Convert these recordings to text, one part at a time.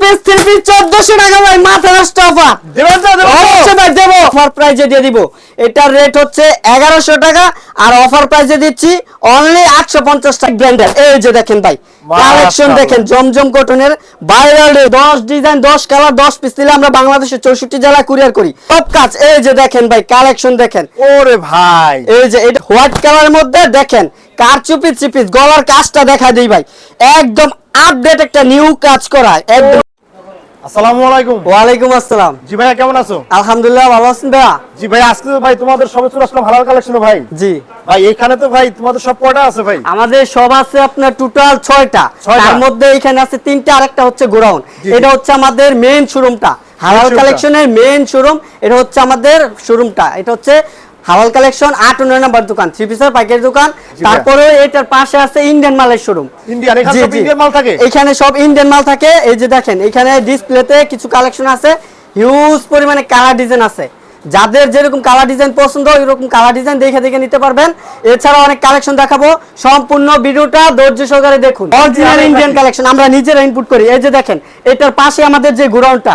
Piece three piece চোদ্দশো টাকা ভাই মাথা নষ্ট অফার দেবেন তো দেবেন তো? অবশ্যই ভাই দেবো। অফার প্রাইজে দিয়ে দিব। এটার রেট হচ্ছে এগারোশো টাকা আর অফার প্রাইজে দিচ্ছি অনলি আটশো পঞ্চাশ টাকা ব্র্যান্ডের। এই যে দেখেন ভাই কালেকশন দেখেন জমজম কটনের ভাইরাল দশ ডিজাইন দশ কালার দশ পিস দিলে আমরা বাংলাদেশের চৌষট্টি জেলা কুরিয়ার করি। সব কাজ এই যে দেখেন ভাই কালেকশন দেখেন। ওরে ভাই। এই যে এটা হোয়াইট কালারের মধ্যে দেখেন কার চুপি চিপিস গলার কাজটা দেখা দিই ভাই। একদম আপডেট একটা নিউ কাজ করা একদম আসসালামু আলাইকুম। ওয়ালাইকুম আসসালাম। জি ভাইয়া কেমন আছো? আলহামদুলিল্লাহ ভালো আছেন ভাইয়া। জি ভাই আজকে ভাই তোমাদের সবে চলে আসলাম হালাল কালেকশন ভাই। জি। ভাই এখানে তো ভাই তোমাদের সব কয়টা আছে ভাই? আমাদের সব আছে আপনার টোটাল। তার মধ্যে এখানে আছে তিনটা আর একটা হচ্ছে গোডাউন। এটা হচ্ছে আমাদের মেইন শোরুমটা হালাল। কালেকশনের মেইন শোরুম এটা হচ্ছে আমাদের শোরুমটা এটা হচ্ছে হালাল কালেকশন আট ও নয় নাম্বার দোকান থ্রি পিসের পাইকারি দোকান। তারপরে এটার পাশে আছে ইন্ডিয়ান মালের শোরুম এখানে সব ইন্ডিয়ান মাল থাকে? এখানে সব ইন্ডিয়ান মাল থাকে। এই যে দেখেন এখানে ডিসপ্লেতে কিছু কালেকশন আছে। হিউজ পরিমাণে কালার ডিজাইন আছে। যাদের যেরকম কালার ডিজাইন পছন্দ এরকম কালার ডিজাইন দেখে দেখে নিতে পারবেন। এছাড়া অনেক কালেকশন দেখাবো। সম্পূর্ণ ভিডিওটা ধৈর্য সহকারে দেখুন। অরিজিনাল ইন্ডিয়ান কালেকশন আমরা নিজেরা ইনপুট করি। এই যে দেখেন এটার পাশে আমাদের যে গোডাউনটা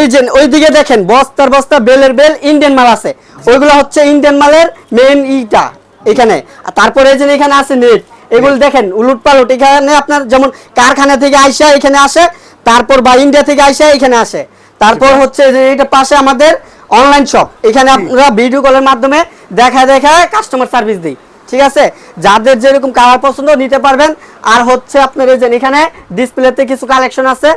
এই যে ওইদিকে দেখেন বস্তার বস্তা বেলের বেল ইন্ডিয়ান মাল আছে। ওইগুলো হচ্ছে ইন্ডিয়ান মালের মেইন ইটা এখানে। তারপরে এই যে এখানে আছে নেট এগুলো দেখেন উলুট পালুট এখানে আপনার যেমন কারখানা থেকে আইসা এখানে আসে তারপর বা ইন্ডিয়া থেকে আইসা এখানে আসে। তারপর হচ্ছে যে এটা পাশে আমাদের অনলাইন শপ এখানে আপনারা ভিডিও কলের মাধ্যমে দেখা দেখা কাস্টমার সার্ভিস দিই ঠিক আছে? যাদের যেরকম কালার পছন্দ নিতে পারবেন আর হচ্ছে আপনার এই যে এখানে ডিসপ্লেতে কিছু কালেকশন আছে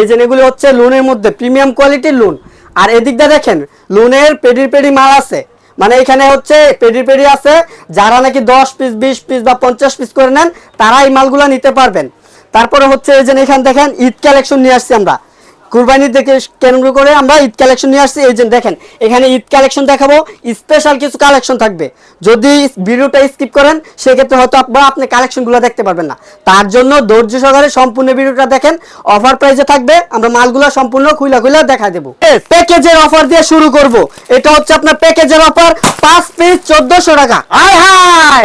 এই যে এগুলো হচ্ছে লোনের মধ্যে প্রিমিয়াম কোয়ালিটির লোন আর এদিকটা দেখেন লোনের পেডি পেডি মাল আছে। মানে এখানে হচ্ছে পেডি পেডি আছে, যারা নাকি দশ পিস বিশ পিস বা পঞ্চাশ পিস করে নেন, তারা এই মালগুলো নিতে পারবেন। তারপরে হচ্ছে এই যে এখানে দেখেন ঈদ কালেকশন নিয়ে আসছি আমরা। কুরবানি থেকে কেন্দ্র করে আমরা ঈদ কালেকশন নিয়ে আসছি। এই যে দেখেন এখানে ঈদ কালেকশন দেখাবো। স্পেশাল কিছু কালেকশন থাকবে। যদি ভিডিওটা স্কিপ করেন সেক্ষেত্রে হয়তো আপনারা আপনি কালেকশনগুলো দেখতে পারবেন না। তার জন্য ধৈর্য সহকারে সম্পূর্ণ ভিডিওটা দেখেন। অফার প্রাইসে থাকবে। আমরা মালগুলো সম্পূর্ণ খুইলা খুইলা দেখা দেবো। প্যাকেজের অফার দিয়ে শুরু করব। এটা হচ্ছে আপনার প্যাকেজের অফার পাঁচ পিস চোদ্দশো টাকা।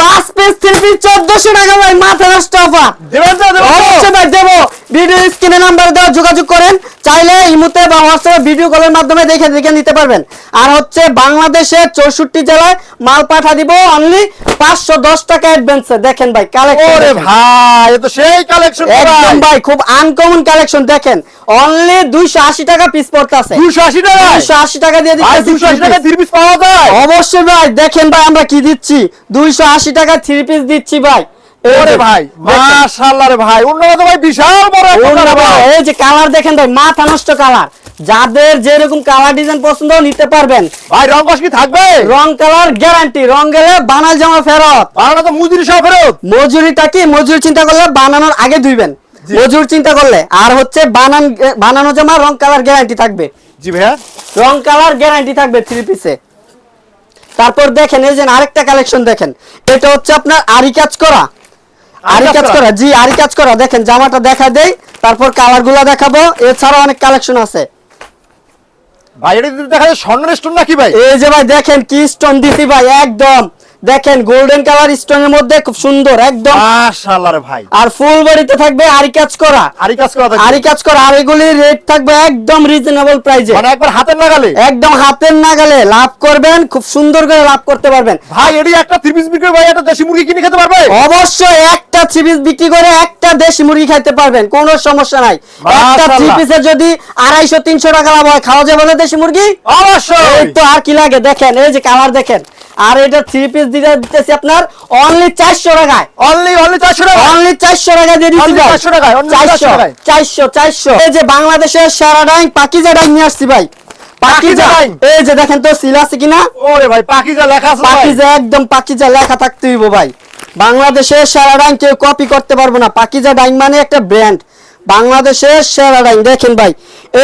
পাঁচ পিস থ্রি পিস চোদ্দশো টাকা ভাই মাথা নষ্ট অফার দেবেন দেবো। ভিডিও স্ক্রিনে নাম্বার দেওয়া যোগাযোগ করেন চাইলে ইমুতে বা হোয়াটসঅ্যাপে ভিডিও কলের মাধ্যমে দেখে দেখে নিতে পারবেন। আর হচ্ছে বাংলাদেশের চৌষট্টি জেলায় মাল পাঠা দিব অনলি পাঁচশো দশ টাকা অ্যাডভান্সে দেখেন ভাই কালেকশন ভাই তো সেই কালেকশন একদম ভাই। খুব আনকমন কালেকশন দেখেন। অনলি দুইশো আশি টাকা পিস পড়তে আছে। 280 টাকা দুইশো আশি টাকা দিয়ে দিচ্ছি 280 টাকা থ্রি পিস পাওয়া যায়? অবশ্যই ভাই দেখেন ভাই আমরা কি দিচ্ছি? দুইশো আশি টাকা থ্রি পিস দিচ্ছি ভাই। ওরে ভাই। মাশাআল্লাহ রে ভাই অন্যরা তো ভাই বিশাল বড়। এই যে কালার দেখেন ভাই মাথা নষ্ট কালার যাদের যেরকম কালার ডিজাইন পছন্দ নিতে পারবেন। ভাই রং কস কি থাকবে? রং কালার গ্যারান্টি রং গেলে বানাল জামা ফেরত। তো মজুরি সহ ফেরত। মজুরিটা কি? মজুরি চিন্তা করলে বানানোর আগে ধুইবেন। মজুর চিন্তা করলে আর হচ্ছে বানান বানানো জামা রং কালার গ্যারান্টি থাকবে। জি ভাইয়া। রং কালার গ্যারান্টি থাকবে থ্রি পিসে তারপর দেখেন এই যে আরেকটা কালেকশন দেখেন। এটা হচ্ছে আপনার আরি কাজ করা। আরি কাজ করা। জি আরি কাজ করা দেখেন জামাটা দেখা দেই তারপর কালারগুলা দেখাবো এছাড়া অনেক কালেকশন আছে। ভাই এটা দেখা যায় স্বর্ণের স্টোন নাকি ভাই? এই যে ভাই দেখেন কি স্টোন দিছি ভাই একদম। দেখেন গোল্ডেন কালার স্টোনের মধ্যে খুব সুন্দর একদম। মাশাআল্লাহ রে ভাই। আর ফুল বডিতে থাকবে আরি কাজ করা। আরি কাজ করা। আরি কাজ করা আর এগুলির রেট থাকবে একদম রিজনেবল প্রাইজে মানে একবার হাতের নাগালে? একদম হাতের নাগালে। লাভ করবেন খুব সুন্দর করে লাভ করতে পারবেন। ভাই এটি একটা থ্রি পিস বিক্রি ভাই একটা দেশি মুরগি কিনে খেতে পারবে? অবশ্যই একটা থ্রি পিস বিক্রি করে একটা দেশি মুরগি খেতে পারবেন কোনো সমস্যা নাই। একটা। থ্রি যদি আড়াইশো তিনশো টাকা লাভ হয় খাওয়া যাবে না দেশি মুরগি? অবশ্যই। এই তো আর কি লাগে দেখেন এই যে কালার দেখেন। আর এটা থ্রি পিস দিতে দিতেছি আপনার অনলি চারশো টাকায়। অনলি অনলি 400 টাকা অনলি চারশো টাকা দিয়ে দিচ্ছি 400 টাকায়, চারশো। চারশো চারশো এই যে বাংলাদেশের সারা ডাইং পাকিজা ডাইং নিয়ে আসছি ভাই। পাকিজা। পাকিজা এই যে দেখেন তো সিল আছে কিনা? ওরে ভাই পাকিজা লেখা আছে পাকিজা একদম পাকিজা লেখা থাকতে হইব ভাই। বাংলাদেশের সেরা ডাইং কেউ কপি করতে পারব না। পাকিজা ডাইং মানে একটা ব্র্যান্ড বাংলাদেশের সেরা ডাইং দেখেন ভাই।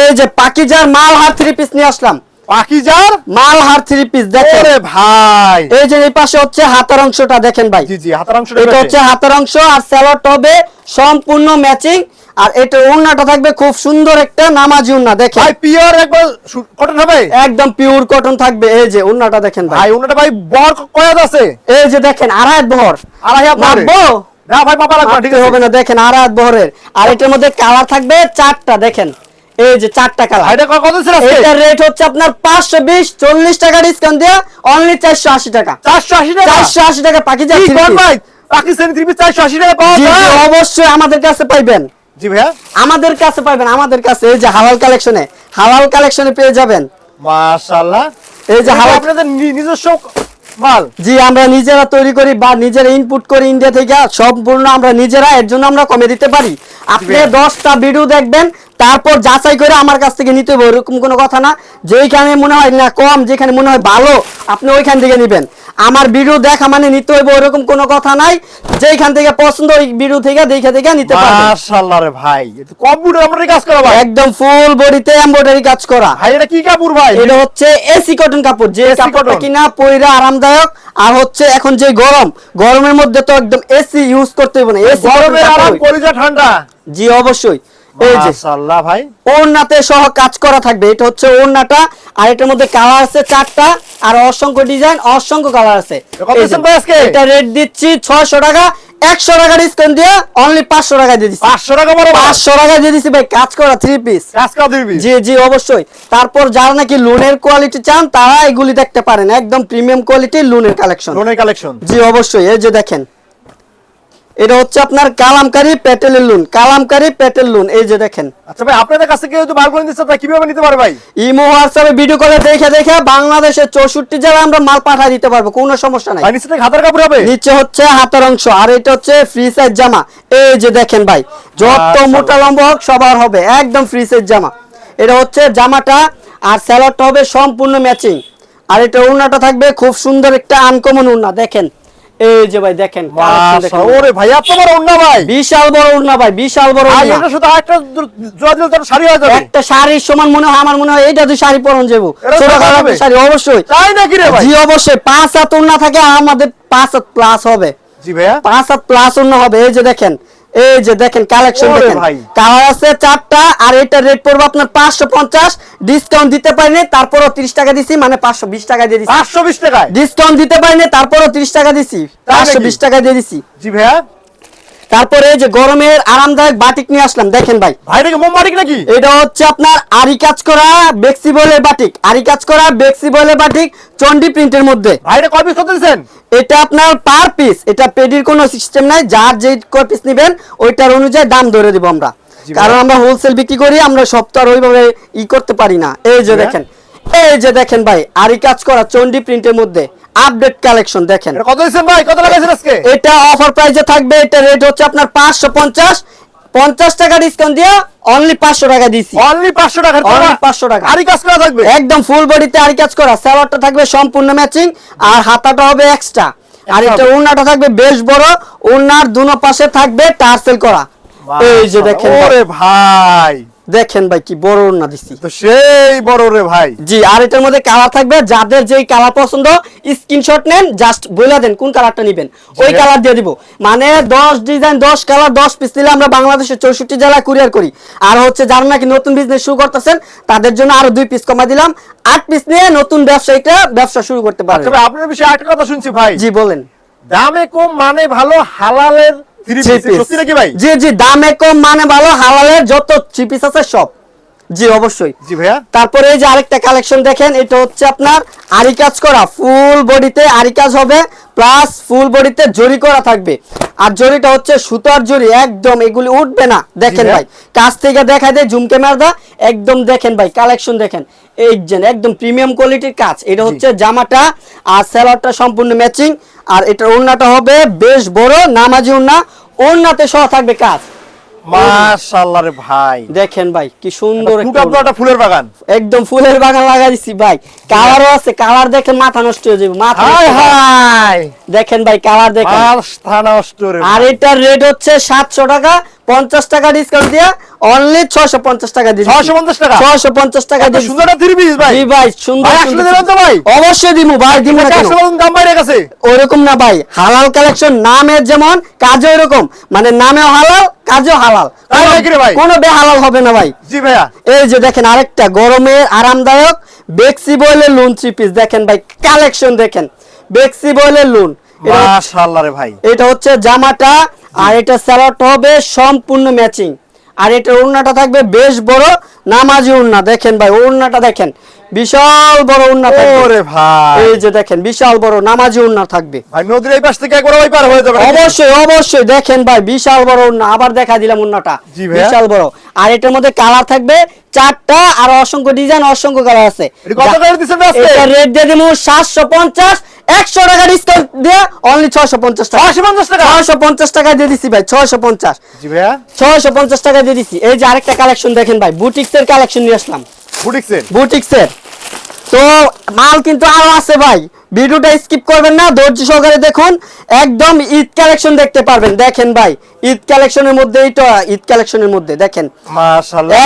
এই যে পাকিজার মাল হার থ্রি পিস নিয়ে আসলাম। পাকিজার? মাল হার থ্রি পিস দেখেন। ভাই। এই যে এই পাশে হচ্ছে হাতার অংশটা দেখেন ভাই। জি জি হাতের অংশ এটা হচ্ছে হাতের অংশ আর হবে সম্পূর্ণ ম্যাচিং আর এটা ওড়নাটা থাকবে খুব সুন্দর একটা নামাজি ওড়না দেখেন। ভাই পিওর একবার কটন হবে? একদম পিওর কটন থাকবে। এই যে ওড়নাটা দেখেন ভাই। ওনাটা ভাই বর কয়াদ আছে? এই যে দেখেন আড়াই বহর। আড়াই বহরে। না ভাই লাগবে ঠিক হবে না দেখেন আড়াই বহরের। আর এটার মধ্যে কালার থাকবে চারটা দেখেন। এই যে চারটা কালার ক- কত আজকে? এটার রেট হচ্ছে আপনার পাঁচশো বিশ চল্লিশ টাকা ডিসকাউন্ট দিয়ে অনলি চারশো আশি টাকা। চারশো আশি টাকা? চারশো আশি টাকা পাখি যাচ্ছে কোন ভাই পাকিস্তানি থ্রি পিস চারশো আশি টাকা পাওয়া যায়? অবশ্যই আমাদের কাছে পাইবেন। জি ভাইয়া। আমাদের কাছে পাইবেন আমাদের কাছে। এই যে হালাল কালেকশনে হালাল কালেকশনে পেয়ে যাবেন। মাশাআল্লাহ। এই যে এটা আপনাদের নিজস্ব মাল। জি আমরা নিজেরা তৈরি করি বা নিজেরা ইনপুট করি ইন্ডিয়া থেকে সম্পূর্ণ আমরা নিজেরা এর জন্য আমরা কমে দিতে পারি। আপনি দশটা ভিডিও দেখবেন তারপর যাচাই করে আমার কাছ থেকে নিতে হবে ওরকম কোনো কথা না। যেখানে মনে হয় না কম যেখানে মনে হয় ভালো আপনি ওইখান থেকে নেবেন। আমার ভিডিও দেখা মানে নিতে হইব ওরকম কোনো কথা নাই। যেখান থেকে পছন্দ ওই ভিডিও থেকে দেখে দেখে নিতে পারবেন মাশাআল্লাহ রে ভাই কম্পিউটার কাজ করা ভাই। একদম ফুল বডিতে এমব্রয়ডারি কাজ করা। ভাই এটা কি কাপড় ভাই? এটা হচ্ছে এসি কটন কাপড় যে কাপড়টা কিনা পয়রা আরামদায়ক আর হচ্ছে এখন যে গরম গরমের মধ্যে তো একদম এসি ইউজ করতে হবে না এসি গরমে আরাম কলিজা ঠান্ডা। জি অবশ্যই। যে মাশাআল্লাহ ভাই। ওড়নাতে সহ কাজ করা থাকবে। এটা হচ্ছে ওড়নাটা আর এটার মধ্যে কালার আছে চারটা আর অসংখ্য ডিজাইন অসংখ্য কালার আছে। কত এই যে, দিচ্ছেন ভাই আজকে? এটা রেট দিচ্ছি ছয়শো টাকা একশো টাকা ডিসকাউন্ট দিয়ে অনলি পাঁচশো টাকা দিয়ে দিচ্ছি। 500 টাকা বড় পাঁচশো টাকা দিয়ে দিচ্ছি ভাই কাজ করা থ্রি পিস কাজ করা দিবি জি জি অবশ্যই। তারপর যারা নাকি লোনের কোয়ালিটি চান তারা এগুলি দেখতে পারেন। একদম প্রিমিয়াম কোয়ালিটির লোনের কালেকশন লোনের কালেকশন জি অবশ্যই। এই যে দেখেন এটা হচ্ছে আপনার কালামকারি প্যাটেলের লোন কালামকারি প্যাটেল লোন এই যে দেখেন। আচ্ছা ভাই আপনাদের কাছে কেউ যদি মাল করে দিচ্ছে তা কীভাবে নিতে পারে ভাই? ইমো হোয়াটসঅ্যাপে ভিডিও করে দেখে দেখে বাংলাদেশের চৌষট্টি জেলায় আমরা মাল পাঠিয়ে দিতে পারব কোনো সমস্যা নাই। নিচে থেকে হাতের কাপড় হবে? নিচে হচ্ছে হাতের অংশ আর এটা হচ্ছে ফ্রি সাইজ জামা। এই যে দেখেন ভাই যত মাশাআল্লাহ। মোটা লম্বা হোক সবার হবে একদম ফ্রি সাইজ জামা। এটা হচ্ছে জামাটা আর স্যালাডটা হবে সম্পূর্ণ ম্যাচিং আর এটা উন্নাটা থাকবে খুব সুন্দর একটা আনকমন উন্না দেখেন। এই যে ভাই দেখেন ওরে ভাই এত বড় উন্না ভাই। বিশাল বড় উন্না ভাই বিশাল বড় উন্না। এটা শুধু একটা জোড়া দিলে তো শাড়ি হয়ে যাবে। একটা শাড়ির সমান মনে হয় আমার মনে হয় এইটা তুই শাড়ি পরন যাব। ছোট শাড়ি অবশ্যই। তাই নাকি রে ভাই? জি অবশ্যই। পাঁচ হাত উন্না থাকে আমাদের পাঁচ হাত প্লাস হবে। জি ভাইয়া। পাঁচ হাত প্লাস উন্না হবে। এই যে দেখেন এই যে দেখেন কালেকশন দেখেন। ভাই। কালার আছে চারটা আর এটা রেট পড়বে আপনার পাঁচশো পঞ্চাশ। ডিসকাউন্ট দিতে পারিনি তারপরও তিরিশ টাকা দিছি মানে পাঁচশো বিশ টাকা দিয়ে দিচ্ছি পাঁচশো বিশ টাকা ডিসকাউন্ট দিতে পারিনি তারপরও তিরিশ টাকা দিছি পাঁচশো বিশ টাকা দিয়ে দিছি। জি ভাইয়া। তারপরে যে গরমের আরামদায়ক বাটিক নিয়ে আসলাম দেখেন ভাই। ভাই এটা কি মোমবাটিক নাকি? এটা হচ্ছে আপনার আরি কাজ করা বেক্সি বয়েলের বাটিক। আরি কাজ করা বেক্সি বয়েলের বাটিক চন্ডি প্রিন্টের মধ্যে। ভাই এটা কয় পিস কত দিচ্ছেন এটা আপনার পার পিস এটা পেডির কোনো সিস্টেম নাই যার যে কয় পিস নেবেন ওইটার অনুযায়ী দাম ধরে দিব আমরা। কারণ আমরা হোলসেল বিক্রি করি আমরা সপ্তাহ ওইভাবে ই করতে পারি না। এই যে দেখেন এই যে দেখেন ভাই আরি কাজ করা চন্ডি প্রিন্টের মধ্যে। আপডেট কালেকশন দেখেন। কত দিচ্ছেন ভাই? কত লাগাইছেন আজকে? এটা অফার প্রাইসে থাকবে এটা রেট হচ্ছে আপনার পাঁচশো পঞ্চাশ। পঞ্চাশ টাকা ডিসকাউন্ট দিয়ে অনলি পাঁচশো টাকা দিছি। অনলি পাঁচশো টাকা Only 500 টাকা। আরই কাজ করা থাকবে? একদম ফুল বডিতে আরি কাজ করা। স্যালোয়ারটা থাকবে সম্পূর্ণ ম্যাচিং আর হাতাটা হবে এক্সট্রা আর এটা। ওড়নাটা থাকবে বেশ বড়। ওড়নার দুনো পাশে থাকবে টার্সেল করা। এই যে দেখেন ওরে ভাই! দেখেন ভাই কি বড় ওড়না দিছি। তো সেই বড় রে ভাই। জি আর এটার মধ্যে কালার থাকবে যাদের যেই কালার পছন্দ স্ক্রিনশট নেন জাস্ট বলে দেন কোন কালারটা নেবেন। ওই কালার দিয়ে দিব। মানে 10 ডিজাইন 10 কালার 10 পিস নিলে আমরা বাংলাদেশের 64 জেলায় কুরিয়ার করি। আর হচ্ছে যারা নাকি নতুন বিজনেস শুরু করতেছেন তাদের জন্য আরও দুই পিস কমাই দিলাম। আট পিস নিয়ে নতুন ব্যবসায়ীটা ব্যবসা শুরু করতে পারবে। তবে আপনার বিষয়ে একটা কথা শুনছি ভাই। জি বলেন। দামে কম মানে ভালো হালালের জি জি দামে কম মানে ভালো হালালের যত চিপিস পিস আছে সব। জি অবশ্যই। জি ভাইয়া। তারপরে এই যে আরেকটা কালেকশন দেখেন এটা হচ্ছে আপনার আরি কাজ করা ফুল বডিতে আরি কাজ হবে প্লাস ফুল বডিতে জরি করা থাকবে। আর জরিটা হচ্ছে সুতার জরি একদম এগুলি উঠবে না। দেখেন ভাই কাছ থেকে দেখা দেয় জুম ক্যামেরা একদম দেখেন ভাই কালেকশন দেখেন। এই যে একদম প্রিমিয়াম কোয়ালিটির কাজ এটা হচ্ছে জামাটা আর স্যালাডটা সম্পূর্ণ ম্যাচিং আর এটার ওড়নাটা হবে বেশ বড় নামাজি ওড়না ওড়নাতে সহ থাকবে কাজ। মাশাআল্লাহ রে ভাই। দেখেন ভাই কি সুন্দর একটা ফুলের বাগান। একদম ফুলের বাগান লাগাই দিছি ভাই। কালারও আছে কালার দেখে মাথা নষ্ট হয়ে যাবে মাথা হাই হাই। দেখেন ভাই কালার দেখেন। মাথা নষ্ট রে আর এটা এটার রেট হচ্ছে সাতশো টাকা পঞ্চাশ টাকা ডিসকাউন্ট দিয়ে অনলি ছয়শো পঞ্চাশ টাকা দিয়ে 650 টাকা? ছয়শো পঞ্চাশ টাকা এত দিয়ে সুন্দর একটা থ্রি পিস ভাই ভাই সুন্দর ভাই? অবশ্যই দিমু ভাই দিমু না দাম বাইরে গেছে। ওরকম না ভাই হালাল কালেকশন নামের যেমন কাজে ওরকম মানে নামেও হালাল কাজেও হালাল? কোনো বেহালাল হবে না ভাই। জি ভাইয়া। এই যে দেখেন আরেকটা গরমের আরামদায়ক বেক্সি বয়েলের লুন থ্রি পিস দেখেন ভাই কালেকশন দেখেন। বেক্সি বয়েলের লুন মাশাআল্লাহ রে ভাই। এটা হচ্ছে জামাটা আর এটা হবে সম্পূর্ণ ম্যাচিং। আর এটার থাকবে বেশ বড় নামাজি দেখেন ভাই দেখেন। বিশাল বড় ওরে ভাই। এই যে দেখেন বিশাল বড় নামাজি থাকবে। ভাই নদীর এই পাশ থেকে একবার ওই পার হয়ে যাবে অবশ্যই অবশ্যই। দেখেন ভাই বিশাল বড় ওড়না। আবার দেখা দিলাম ওড়নাটা। বিশাল বড়। আর এটার মধ্যে কালার থাকবে চারটা আর অসংখ্য ডিজাইন অসংখ্য কালার আছে। এটা কত করে দিচ্ছেন আজকে? এটা রেট দিয়ে দেবো সাতশো পঞ্চাশ একশো টাকা ডিসকাউন্ট দিয়ে অনলি ছয়শো পঞ্চাশ টাকা। 650 টাকা? ছয়শো পঞ্চাশ টাকা দিয়ে দিচ্ছি ভাই ছয়শো পঞ্চাশ। জি ভাইয়া। ছয়শো পঞ্চাশ টাকা দিয়ে দিচ্ছি এই যে আরেকটা কালেকশন দেখেন ভাই বুটিক্সের কালেকশন নিয়ে আসলাম। বুটিক্সের? বুটিক্স এর তো মাল কিন্তু আরও আছে ভাই। ভিডিওটা স্কিপ করবেন না ধৈর্য সহকারে দেখুন। একদম ঈদ কালেকশন দেখতে পারবেন। দেখেন ভাই ঈদ কালেকশনের মধ্যে এইটা ঈদ কালেকশনের মধ্যে দেখেন।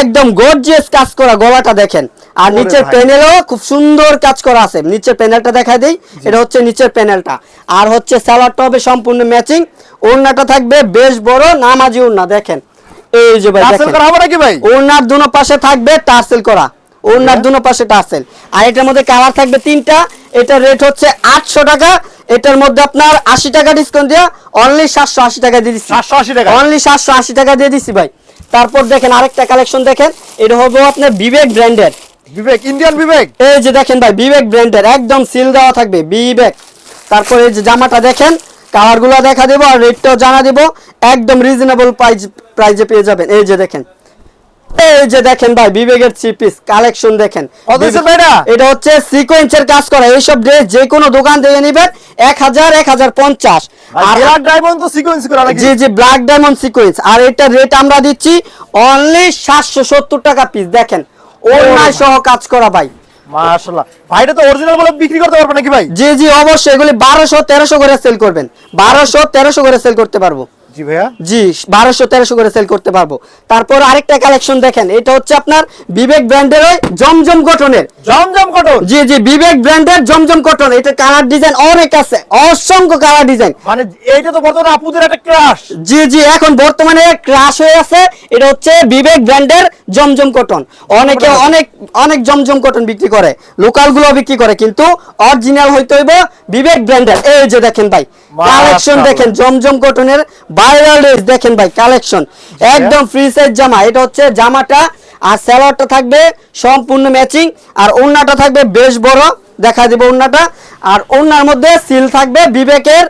একদম গর্জিয়াস কাজ করা গলাটা দেখেন। আর নিচের প্যানেলও খুব সুন্দর কাজ করা আছে। নিচের প্যানেলটা দেখা দেই। এটা হচ্ছে নিচের প্যানেলটা আর হচ্ছে সালোয়ারটা হবে সম্পূর্ণ ম্যাচিং ওড়নাটা থাকবে বেশ বড় নামাজি ওড়না দেখেন। এই যে ভাই দেখেন। করা হবে নাকি ভাই? ওড়নার দুনো পাশে থাকবে টার্সেল করা। ওড়নার দুনো পাশে টার্সেল আর এটার মধ্যে কালার থাকবে তিনটা এটার রেট হচ্ছে আটশো টাকা এটার মধ্যে আপনার আশি টাকা ডিসকাউন্ট দিয়ে অনলি সাতশো আশি টাকা দিয়ে দিচ্ছি। 780 টাকা। অনলি সাতশো আশি টাকা দিয়ে দিচ্ছি ভাই। তারপর দেখেন আরেকটা কালেকশন দেখেন এটা হবে আপনার বিবেক ব্র্যান্ডের বিবেক ইন্ডিয়ান বিবেক? এই যে দেখেন ভাই বিবেক ব্র্যান্ডের একদম সিল দেওয়া থাকবে বিবেক। তারপর এই যে জামাটা দেখেন কালারগুলো দেখা দেবো আর রেটটাও জানা দেবো একদম রিজনেবল প্রাইস প্রাইজে পেয়ে যাবেন। এই যে দেখেন। এই যে দেখেন ভাই বিবেকের থ্রি পিস কালেকশন দেখেন। এটা? হচ্ছে সিকোয়েন্সের কাজ করা। এইসব ড্রেস যে কোনো দোকান থেকে নেবেন এক হাজার এক হাজার পঞ্চাশ। আর আর ব্ল্যাক ডায়মন্ড তো সিকোয়েন্স করা জি জি ব্ল্যাক ডায়মন্ড সিকোয়েন্স আর এটা রেট আমরা দিচ্ছি অনলি সাতশো সত্তর টাকা পিস দেখেন ওনায় সহ কাজ করা ভাই। মাশাআল্লাহ। তো অরিজিনাল বলে বিক্রি করতে পারবে নাকি ভাই? জি জি অবশ্যই। এগুলি বারোশো তেরোশো করে সেল করবেন। বারোশো তেরোশো করে সেল করতে পারব। জি ভাইয়া? জি বারোশো তেরোশো করে সেল করতে পারব। তারপর আরেকটা কালেকশন দেখেন এটা হচ্ছে আপনার বিবেক ব্র্যান্ডের ওই জমজম কটনের জমজম কটন জি জি বিবেক ব্র্যান্ডের জমজম কটন এটা কালার ডিজাইন অনেক আছে অসংখ্য কালার ডিজাইন মানে এইটা তো বর্তমানে আপুদের একটা ক্রাশ জি জি এখন বর্তমানে ক্রাশ হয়ে আছে এটা হচ্ছে বিবেক ব্র্যান্ডের জমজম কটন অনেকে অনেক অনেক জমজম কটন বিক্রি করে লোকালগুলো বিক্রি করে কিন্তু অরিজিনাল হইতে হইব বিবেক ব্র্যান্ডের এই যে দেখেন ভাই কালেকশন দেখেন জমজম কটনের ভাইরাল ড্রেস দেখেন ভাই কালেকশন একদম ফ্রি সাইজ জামা এটা হচ্ছে জামাটা আর স্যালোয়ারটা থাকবে সম্পূর্ণ ম্যাচিং আর ওড়নাটা থাকবে বেশ বড় দেখা দিব ওড়নাটা। আর ওড়নার মধ্যে সিল থাকবে বিবেকের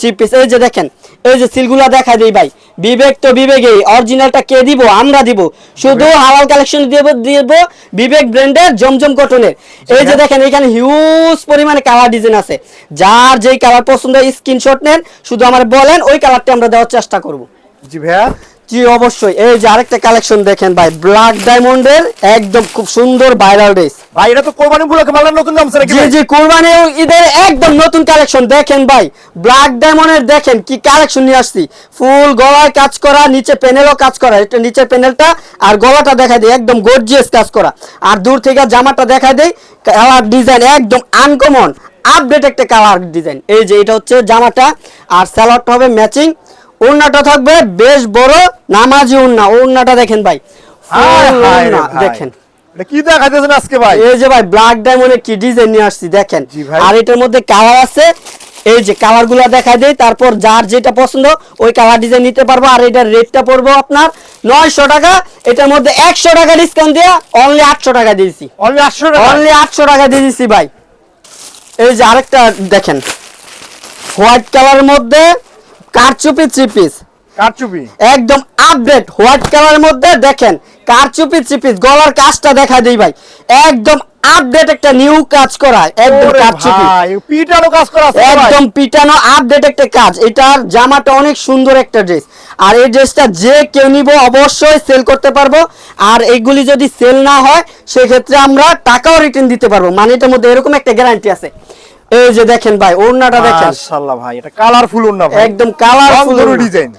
চিপিস এই যে দেখেন এই যে সিলগুলা দেখা দিই ভাই। বিবেক তো বিবেকেই অরিজিনালটা কে দিব? আমরা দিব। শুধু হালাল কালেকশন দিব দিব বিবেক ব্র্যান্ডের জমজম কটনের এই যে দেখেন এখানে হিউজ পরিমাণে কালার ডিজাইন আছে। যার যেই কালার পছন্দ স্ক্রিনশট নেন। শুধু আমার বলেন ওই কালারটা আমরা দেওয়ার চেষ্টা করব। জি ভাইয়া। জি অবশ্যই। এই যে আরেকটা কালেকশন দেখেন ভাই ব্ল্যাক ডায়মন্ডের একদম খুব সুন্দর ভাইরাল ড্রেস ভাই এটা তো কোরবানি উপলক্ষে মালের নতুন নামছে নাকি জি জি কোরবানি ও ঈদের একদম নতুন কালেকশন দেখেন ভাই ব্ল্যাক ডায়মন্ডের দেখেন কি কালেকশন নিয়ে আসছি। ফুল গলায় কাজ করা নিচে প্যানেলও কাজ করা। এটা নিচের প্যানেলটা আর গলাটা দেখা দেয় একদম গর্জিয়াস কাজ করা। আর দূর থেকে জামাটা দেখা দেয় কালার ডিজাইন একদম আনকমন আপডেট একটা কালার ডিজাইন এই যে এটা হচ্ছে জামাটা আর স্যালাডটা হবে ম্যাচিং ওড়নাটা থাকবে বেশ বড় নামাজি ওড়না ওড়নাটা দেখেন ভাই। দেখেন। কি দেখাইতেছেন আজকে ভাই? এই যে ভাই ব্ল্যাক ডায়মন্ডের কি ডিজাইন নিয়ে আসছি দেখেন। আর এটার মধ্যে কালার আছে এই যে কালারগুলা দেখা দেয় তারপর যার যেটা পছন্দ ওই কালার ডিজাইন নিতে পারব। আর এটার রেটটা পড়ব আপনার নয়শো টাকা। এটার মধ্যে একশো টাকা ডিসকাউন্ট দিয়ে অনলি আটশো টাকা দিয়েছি অনলি 800 টাকা? অনলি আটশো টাকা দিয়ে দিচ্ছি ভাই। এই যে আরেকটা দেখেন। হোয়াইট কালারের মধ্যে কারচুপি থ্রি পিস কারচুপি। একদম আপডেট হোয়াইট কালারের মধ্যে দেখেন কারচুপি চিপিস গলার কাজটা দেখা দিই ভাই। একদম আপডেট একটা নিউ কাজ করা একদম কারচুপি। পিটানো কাজ করা আছে একদম পিটানো আপডেট একটা কাজ এটার জামাটা অনেক সুন্দর একটা ড্রেস আর এই ড্রেসটা যে কেউ নিব অবশ্যই সেল করতে পারব। আর এইগুলি যদি সেল না হয় সেক্ষেত্রে আমরা টাকাও রিটার্ন দিতে পারব। মানে এটার মধ্যে এরকম একটা গ্যারান্টি আছে। এই যে দেখেন ভাই ওড়নাটা দেখেন। মাশাআল্লাহ ভাই এটা কালারফুল ওন্না ভাই। একদম কালারফুল ডিজাইন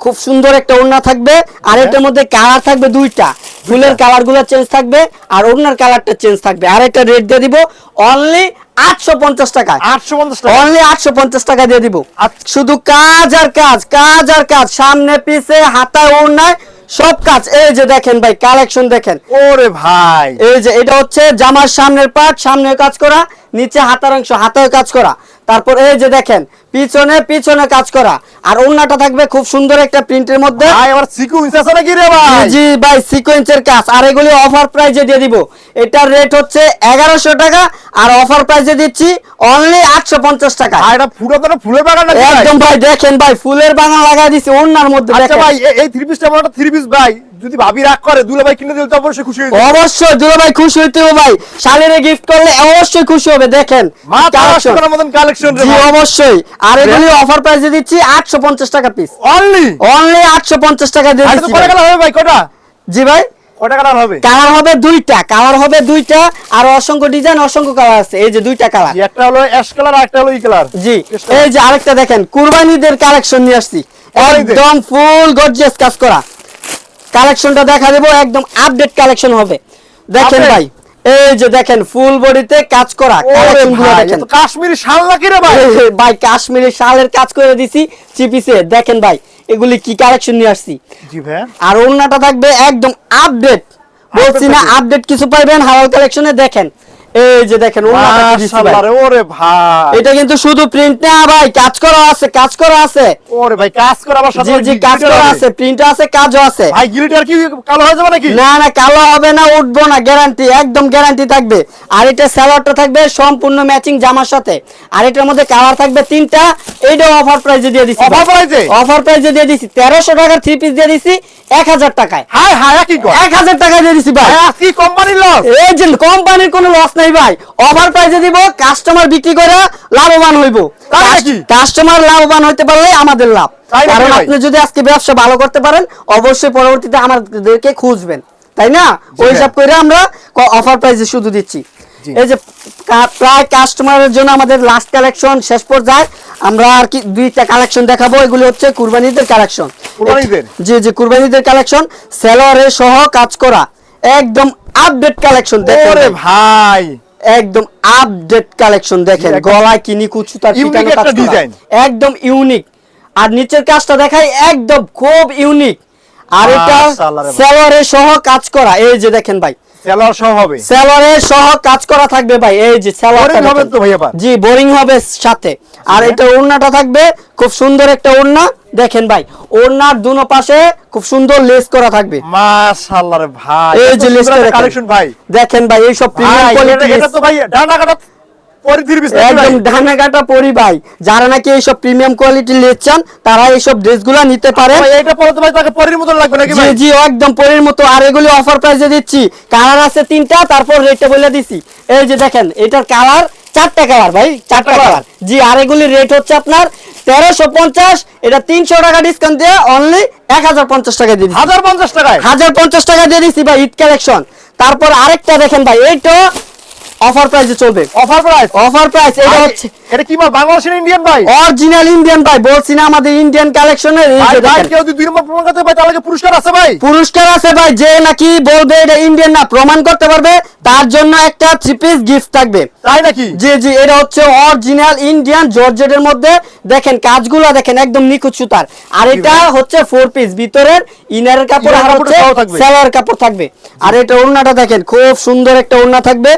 খুব সুন্দর একটা ওড়না থাকবে আর এটার মধ্যে কালার থাকবে দুইটা। ফুলের কালারগুলো চেঞ্জ থাকবে আর ওড়নার কালারটা চেঞ্জ থাকবে। আর একটা রেট দিয়ে দিব অনলি আটশো পঞ্চাশ টাকা। 850 টাকা। অনলি আটশো পঞ্চাশ টাকা দিয়ে দিব। শুধু কাজ আর কাজ কাজ আর কাজ। সামনে পিছে হাতায় ওড়নায় সব কাজ এই যে দেখেন ভাই কালেকশন দেখেন। ওরে ভাই। এই যে এটা হচ্ছে জামার সামনের পাট সামনে কাজ করা নিচে হাতার অংশ হাতেও কাজ করা। তারপর এই যে দেখেন পিছনে পিছনে কাজ করা। আর ওন্নাটা থাকবে খুব সুন্দর একটা প্রিন্টের মধ্যে। ভাই আবার সিকুয়েন্স আছে নাকি রে ভাই? জি, জি ভাই সিকোয়েন্সের কাজ। আর এগুলি অফার প্রাইজে দিয়ে দিব। এটার রেট হচ্ছে টাকা। আর অফার প্রাইজে দিচ্ছি অনলি আটশো পঞ্চাশ টাকা। আর এটা পুরো তো ফুলের বাগান একদম ভাই দেখেন ভাই ফুলের বাগান লাগাই দিছি ওন্নার মধ্যে আচ্ছা ভাই এই থ্রি পিসটা আমার থ্রি পিস ভাই। যদি ভাবি রাগ করে দুলা ভাই কিনে দিলে তো অবশ্যই খুশি অবশ্যই দুলা ভাই খুশি হইতে হবে ভাই। শালিরে গিফট করলে অবশ্যই খুশি হবে দেখেন। মাথা নষ্ট collection। মতন কালেকশন রে ভাই। অবশ্যই। আর এগুলি অফার প্রাইসে দিচ্ছি আটশো পঞ্চাশ টাকা পিস অনলি অনলি আটশো পঞ্চাশ টাকা দিয়ে দিচ্ছি। কালার হবে ভাই কটা? জি ভাই। কটা কালার হবে? কালার হবে দুইটা কালার হবে দুইটা আর অসংখ্য ডিজাইন অসংখ্য কালার আছে। এই যে দুইটা কালার একটা হলো অ্যাশ কালার আর একটা হলো ই কালার জি এই যে আরেকটা দেখেন কুরবানিদের কালেকশন নিয়ে আসছি। একদম ফুল গর্জিয়াস কাজ করা। কালেকশনটা দেখা দেবো একদম আপডেট কালেকশন হবে। দেখেন ভাই এই যে দেখেন ফুল বডিতে কাজ করা কাশ্মীরি শাল নাকি রে ভাই? ভাই কাশ্মীরি শালের কাজ করে দিছি চিপিসে। দেখেন ভাই এগুলি কি কালেকশন নিয়ে আসছি? জি ভাই। আর ওন্নাটা থাকবে একদম আপডেট বলছি না আপডেট কিছু পাইবেন হালাল কালেকশনে দেখেন এই যে দেখেন ওরে ভাই। এটা কিন্তু শুধু প্রিন্ট না ভাই কাজ করা আছে কাজ করা আছে। ওরে ভাই কাজ করে আবার জি জি কাজ করা আছে প্রিন্ট আছে কাজও আছে। ভাই গিলিটার কি কালো হয়ে যাবে নাকি? না না কালো হবে না উঠবো না গ্যারান্টি একদম গ্যারান্টি থাকবে। আর এটা স্যালোয়ারটা থাকবে সম্পূর্ণ ম্যাচিং জামার সাথে। আর এটার মধ্যে কালার থাকবে তিনটা এইটাও অফার প্রাইজে দিয়ে দিছি অফার প্রাইজে দিয়ে দিছি তেরোশো টাকার থ্রি পিস দিয়ে দিছি এক হাজার টাকায়। হাই হাই কি কর এক হাজার টাকায় দিয়ে দিছি ভাই। হ্যাঁ কি কোম্পানির লস এই যে কোম্পানির কোনো লস নাই ভাই অফার দিব কাস্টমার বিক্রি করে লাভবান হইব। কাস্টমার লাভবান হইতে পারলে আমাদের লাভ। কারণ আপনি যদি আজকে ব্যবসা ভালো করতে পারেন অবশ্যই পরবর্তীতে আমাদেরকে খুঁজবেন। তাই না? ওই। হিসাব করে আমরা অফার শুধু দিচ্ছি। এই যে প্রায় কাস্টমারের জন্য আমাদের লাস্ট কালেকশন শেষ পর্যায়ে আমরা আর কি দুইটা কালেকশন দেখাবো। এগুলো হচ্ছে কুরবানিদের কালেকশন? জি জি কুরবানিদের কালেকশন সেলরে সহ কাজ করা। একদম আপডেট কালেকশন দেখেন ওরে ভাই। একদম আপডেট কালেকশন দেখেন। গলায় কিনি কুচু তার পিটানো কাজ করা। একদম ইউনিক আর নিচের কাজটা দেখাই একদম খুব ইউনিক আর এটা মাশাআল্লাহ রে ভাই। সেলরে সহ কাজ করা। এই যে দেখেন ভাই। সেলার সহ হবে। সেলরে সহ কাজ করা থাকবে ভাই। এই যে সেলরটা Boring হবে তো ভাই? জি বোরিং হবে সাথে। আর এটা ওড়নাটা থাকবে। খুব সুন্দর একটা ওড়না। দেখেন ভাই ওড়নার দুনো পাশে খুব সুন্দর লেস করা থাকবে। মাশাআল্লাহ রে ভাই এই যে লিস্টটা কালেকশন ভাই। দেখেন। ভাই এইসব প্রিমিয়াম কোয়ালিটি এটা- তো ভাই ডানা কাটা পরি একদম কাটা পরি ভাই। যারা নাকি এইসব প্রিমিয়াম কোয়ালিটি চান তারা এইসব ড্রেসগুলো নিতে পারে ভাই এটা পরে তো ভাই তাকে পরির মতন লাগবে নাকি ভাই? জি একদম পরির মতো। আর এগুলি অফার প্রাইসে দিচ্ছি। কালার আছে তিনটা তারপর রেটটা বলে দিছি। এই যে দেখেন এটার কালার চারটা কালার ভাই চারটা কালার জি আর এগুলি রেট হচ্ছে আপনার তেরোশো পঞ্চাশ এটা তিনশো টাকা ডিসকাউন্ট দিয়ে অনলি এক হাজার পঞ্চাশ টাকা দিয়ে হাজার পঞ্চাশ টাকায়? হাজার পঞ্চাশ টাকা দিয়ে দিচ্ছি ভাই ঈদ কালেকশন তারপর আরেকটা দেখেন ভাই এইটা অফার প্রাইসে চলবে। অফার প্রাইস অফার প্রাইস এটা হচ্ছে এটা কি মাল বাংলাদেশের ইন্ডিয়ান ভাই? অরিজিনাল ইন্ডিয়ান ভাই বলছি না আমাদের ইন্ডিয়ান কালেকশনের এই ভাই কেউ যদি দুই নম্বর প্রমাণ করতে পারে তাহলে পুরস্কার আছে ভাই? পুরস্কার আছে ভাই যে নাকি বলবে এটা ইন্ডিয়ান না প্রমাণ করতে পারবে তার জন্য একটা থ্রি পিস গিফট থাকবে। তাই নাকি? জি জি এটা হচ্ছে অরিজিনাল ইন্ডিয়ান জর্জেটের মধ্যে দেখেন কাজগুলো দেখেন একদম নিখুঁত সুতার। আর এটা হচ্ছে ফোর পিস ভিতরের ইনারের কাপড় আর হচ্ছে। সেলার কাপড় থাকবে। আর এটা ওড়নাটা দেখেন খুব সুন্দর একটা ওড়না থাকবে।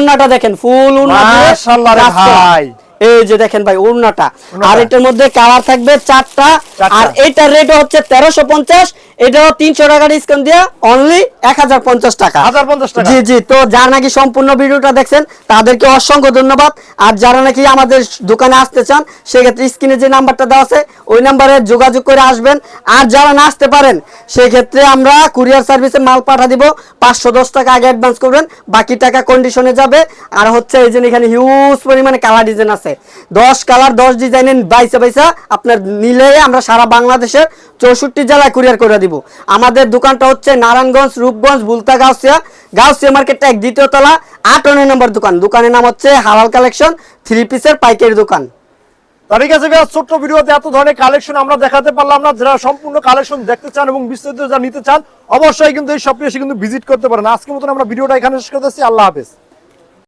ওড়নাটা দেখেন ফুল ওড়না মাশাআল্লাহ। ভাই। এই যে দেখেন ভাই ওড়নাটা। আর এটার মধ্যে কালার থাকবে চারটা চারটা। আর এটার রেট হচ্ছে তেরোশো পঞ্চাশ এটাও তিনশো টাকা ডিসকাউন্ট দিয়ে অনলি এক হাজার পঞ্চাশ টাকা। হাজার পঞ্চাশ টাকা। জি জি তো যারা নাকি সম্পূর্ণ ভিডিওটা দেখছেন তাদেরকে অসংখ্য ধন্যবাদ। আর যারা নাকি আমাদের দোকানে আসতে চান সেক্ষেত্রে স্ক্রিনে যে নাম্বারটা দেওয়া আছে ওই নাম্বারে যোগাযোগ করে আসবেন। আর যারা না আসতে পারেন সেক্ষেত্রে আমরা কুরিয়ার সার্ভিসে মাল পাঠা দিব। পাঁচশো দশ টাকা আগে অ্যাডভান্স করবেন বাকি টাকা কন্ডিশনে যাবে। আর হচ্ছে এই যে এখানে হিউজ পরিমাণে কালার ডিজাইন আছে। দশ কালার দশ ডিজাইনের বাইসা বাইসা আপনার নিলে আমরা সারা বাংলাদেশের চৌষট্টি জেলায় কুরিয়ার করে দিব। আমাদের দোকানটা হচ্ছে নারায়ণগঞ্জ, রূপগঞ্জ, বুলতা গাউসিয়া। গাউসিয়া মার্কেটটা এক দ্বিতীয় তলা, আট নম্বর দোকান। দোকানের নাম হচ্ছে হালাল কালেকশন থ্রি পিসের পাইকারি দোকান। আছে এত ধরনের কালেকশন আমরা দেখাতে পারলাম না। যারা সম্পূর্ণ কালেকশন দেখতে চান এবং যা নিতে চান, অবশ্যই কিন্তু এই কিন্তু ভিজিট করতে মতন আমরা এখানে শেষ করতেছি। আল্লাহ হাফেজ।